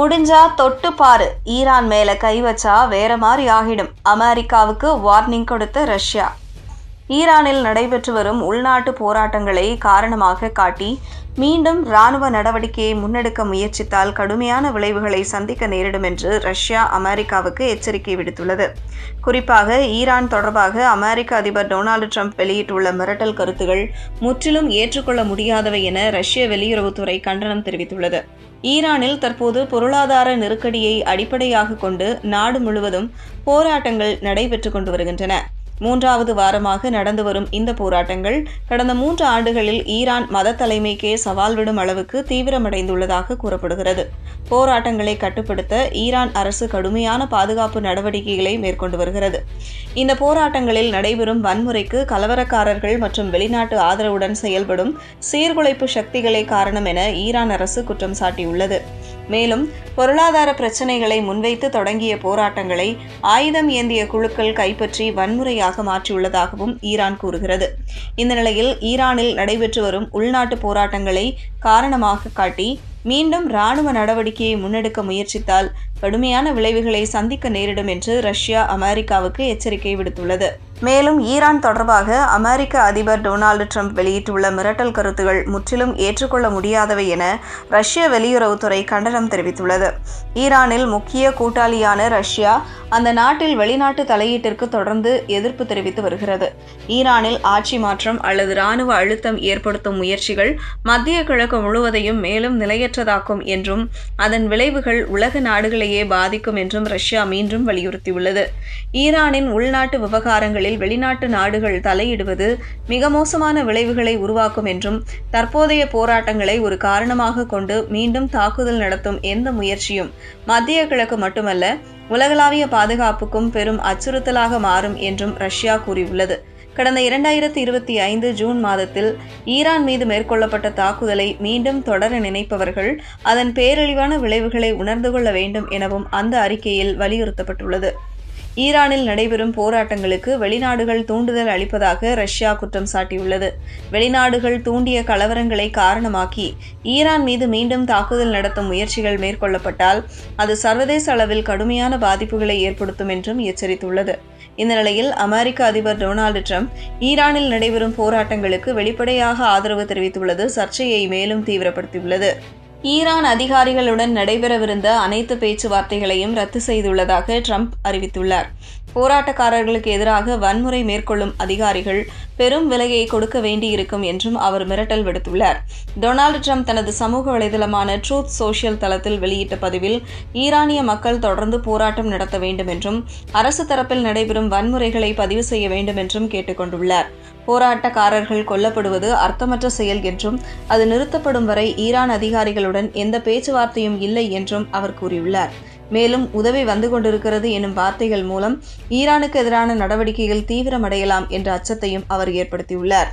முடிஞ்சா தொட்டு பாரு. ஈரான் மேல கை வச்சா வேற மாதிரி ஆகிடும். அமெரிக்காவுக்கு வார்னிங் கொடுத்த ரஷ்யா. ஈரானில் நடைபெற்று வரும் உள்நாட்டு போராட்டங்களை காரணமாக காட்டி மீண்டும் ராணுவ நடவடிக்கையை முன்னெடுக்க முயற்சித்தால் கடுமையான விளைவுகளை சந்திக்க நேரிடும் என்று ரஷ்யா அமெரிக்காவுக்கு எச்சரிக்கை விடுத்துள்ளது. குறிப்பாக ஈரான் தொடர்பாக அமெரிக்க அதிபர் டொனால்டு ட்ரம்ப் வெளியிட்டுள்ள மிரட்டல் கருத்துகள் முற்றிலும் ஏற்றுக்கொள்ள முடியாதவை என ரஷ்ய வெளியுறவுத்துறை கண்டனம் தெரிவித்துள்ளது. ஈரானில் தற்போது பொருளாதார நெருக்கடியை அடிப்படையாக கொண்டு நாடு முழுவதும் போராட்டங்கள் நடைபெற்று கொண்டு வருகின்றன. மூன்றாவது வாரமாக நடந்து வரும் இந்த போராட்டங்கள் கடந்த மூன்று ஆண்டுகளில் ஈரான் மத தலைமைக்கே சவால் விடும் அளவுக்கு தீவிரமடைந்துள்ளதாக கூறப்படுகிறது. போராட்டங்களை கட்டுப்படுத்த ஈரான் அரசு கடுமையான பாதுகாப்பு நடவடிக்கைகளை மேற்கொண்டு வருகிறது. இந்த போராட்டங்களில் நடைபெறும் வன்முறைக்கு கலவரக்காரர்கள் மற்றும் வெளிநாட்டு ஆதரவுடன் செயல்படும் சீர்குலைப்பு சக்திகளே காரணம் என ஈரான் அரசு குற்றம் சாட்டியுள்ளது. மேலும் பொருளாதார பிரச்சினைகளை முன்வைத்து தொடங்கிய போராட்டங்களை ஆயுதம் ஏந்திய குழுக்கள் கைப்பற்றி வன்முறையாக மாற்றியுள்ளதாகவும் ஈரான் கூறுகிறது. இந்த நிலையில் ஈரானில் நடைபெற்று வரும் உள்நாட்டு போராட்டங்களை காரணமாக காட்டி மீண்டும் ராணுவ நடவடிக்கையை முன்னெடுக்க முயற்சித்தால் கடுமையான விளைவுகளை சந்திக்க நேரிடும் என்று ரஷ்யா அமெரிக்காவுக்கு எச்சரிக்கை விடுத்துள்ளது. மேலும் ஈரான் தொடர்பாக அமெரிக்க அதிபர் டொனால்டு ட்ரம்ப் வெளியிட்டுள்ள மிரட்டல் கருத்துகள் முற்றிலும் ஏற்றுக்கொள்ள முடியாதவை என ரஷ்ய வெளியுறவுத்துறை கண்டனம் தெரிவித்துள்ளது. ஈரானில் முக்கிய கூட்டாளியான ரஷ்யா அந்த நாட்டில் வெளிநாட்டு தலையீட்டிற்கு தொடர்ந்து எதிர்ப்பு தெரிவித்து வருகிறது. ஈரானில் ஆட்சி மாற்றம் அல்லது இராணுவ அழுத்தம் ஏற்படுத்தும் முயற்சிகள் மத்திய கிழக்கு முழுவதையும் மேலும் நிலையற்றதாக்கும் என்றும் அதன் விளைவுகள் உலக நாடுகளையே பாதிக்கும் என்றும் ரஷ்யா மீண்டும் வலியுறுத்தியுள்ளது. ஈரானின் உள்நாட்டு விவகாரங்களில் வெளிநாட்டு நாடுகள் தலையிடுவது மிக மோசமான விளைவுகளை உருவாக்கும் என்றும் தற்போதைய போராட்டங்களை ஒரு காரணமாக கொண்டு மீண்டும் தாக்குதல் நடத்தும் எந்த முயற்சியும் மத்திய கிழக்கு மட்டுமல்ல உலகளாவிய பாதுகாப்புக்கும் பெரும் அச்சுறுத்தலாக மாறும் என்றும் ரஷ்யா கூறியுள்ளது. கடந்த இரண்டாயிரத்தி இருபத்தி ஐந்து ஜூன் மாதத்தில் ஈரான் மீது மேற்கொள்ளப்பட்ட தாக்குதலை மீண்டும் தொடர நினைப்பவர்கள் அதன் பேரழிவான விளைவுகளை உணர்ந்து கொள்ள வேண்டும் எனவும் அந்த அறிக்கையில் வலியுறுத்தப்பட்டுள்ளது. ஈரானில் நடைபெறும் போராட்டங்களுக்கு வெளிநாடுகள் தூண்டுதல் அளிப்பதாக ரஷ்யா குற்றம் சாட்டியுள்ளது. வெளிநாடுகள் தூண்டிய கலவரங்களை காரணமாக்கி ஈரான் மீது மீண்டும் தாக்குதல் நடத்தும் முயற்சிகள் மேற்கொள்ளப்பட்டால் அது சர்வதேச அளவில் கடுமையான பாதிப்புகளை ஏற்படுத்தும் என்றும் எச்சரித்துள்ளது. இந்த நிலையில் அமெரிக்க அதிபர் டொனால்டு ட்ரம்ப் ஈரானில் நடைபெறும் போராட்டங்களுக்கு வெளிப்படையாக ஆதரவு தெரிவித்துள்ளது. சர்ச்சையை மேலும் தீவிரப்படுத்தியுள்ளது. ஈரான் அதிகாரிகளுடன் நடைபெறவிருந்த அனைத்து பேச்சுவார்த்தைகளையும் ரத்து செய்துள்ளதாக ட்ரம்ப் அறிவித்துள்ளார். போராட்டக்காரர்களுக்கு எதிராக வன்முறை மேற்கொள்ளும் அதிகாரிகள் பெரும் விலையை கொடுக்க வேண்டியிருக்கும் என்றும் அவர் மிரட்டல் விடுத்துள்ளார். டொனால்டு ட்ரம்ப் தனது சமூக வலைதளமான ட்ரூத் சோஷியல் தளத்தில் வெளியிட்ட பதிவில் ஈரானிய மக்கள் தொடர்ந்து போராட்டம் நடத்த வேண்டும் என்றும் அரசு தரப்பில் நடைபெறும் வன்முறைகளை பதிவு செய்ய வேண்டும் என்றும் கேட்டுக்கொண்டுள்ளார். போராட்டக்காரர்கள் கொல்லப்படுவது அர்த்தமற்ற செயல் என்றும் அது நிறுத்தப்படும் வரை ஈரான் அதிகாரிகளுடன் எந்த பேச்சுவார்த்தையும் இல்லை என்றும் அவர் கூறியுள்ளார். மேலும் உதவி வந்து கொண்டிருக்கிறது எனும் வார்த்தைகள் மூலம் ஈரானுக்கு எதிரான நடவடிக்கைகள் தீவிரமடையலாம் என்ற அச்சத்தையும் அவர் ஏற்படுத்தியுள்ளார்.